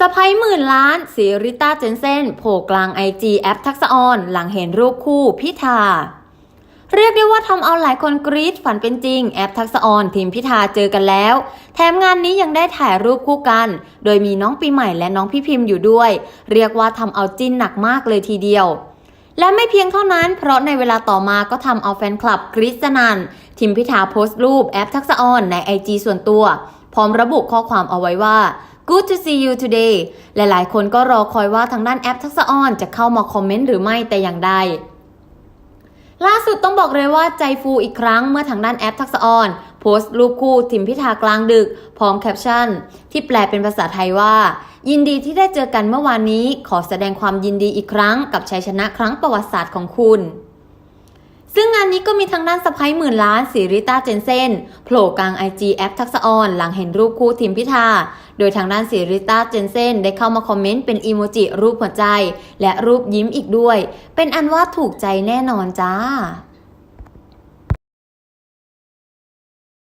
สะพ้ยหมื่นล้านสีริต้าเจนเซนโผล่กลางไอจีแอปทักษออนหลังเห็นรูปคู่พิธา เรียกได้ว่าทำเอาหลายคนกรี๊ดฝันเป็นจริงแอปทักษออนทีมพิธาเจอกันแล้ว แถมงานนี้ยังได้ถ่ายรูปคู่กัน โดยมีน้องปีใหม่และน้องพี่พิมพ์อยู่ด้วย เรียกว่าทำเอาจิ้นหนักมากเลยทีเดียวและไม่เพียงเท่านั้น เพราะในเวลาต่อมาก็ทำเอาแฟนคลับกรี๊ดสนันทีมพิธาโพสต์รูปแอปทักษออนในไอจีส่วนตัว พร้อมระบุข้อความเอาไว้ว่า Good to see you today หลายๆ คนก็รอคอยว่าทางด้านแอปทักษะออนจะเข้ามาคอมเมนต์หรือไม่แต่อย่างใดล่าสุดต้องบอกเลยว่าใจฟูอีกครั้งเมื่อทางด้านแอปทักษะออน โพสต์รูปคู่ทิมพิธากลางดึก พร้อมแคปชั่น ที่แปลเป็นภาษาไทยว่า ยินดีที่ได้เจอกันเมื่อวานนี้ ขอแสดงความยินดีอีกครั้งกับชัยชนะครั้งประวัติศาสตร์ของคุณ ซึ่งงานนี้ก็มีทางด้านสะพ้ายหมื่นล้านสีริต้าเจนเซนโผล่กลางไอจีแอปทักษออน หลังเห็นรูปคู่ทีมพิธา โดยทางด้านสีริต้าเจนเซนได้เข้ามาคอมเมนต์เป็นอีโมจิรูปหัวใจ และรูปยิ้มอีกด้วย เป็นอันว่าถูกใจแน่นอนจ้า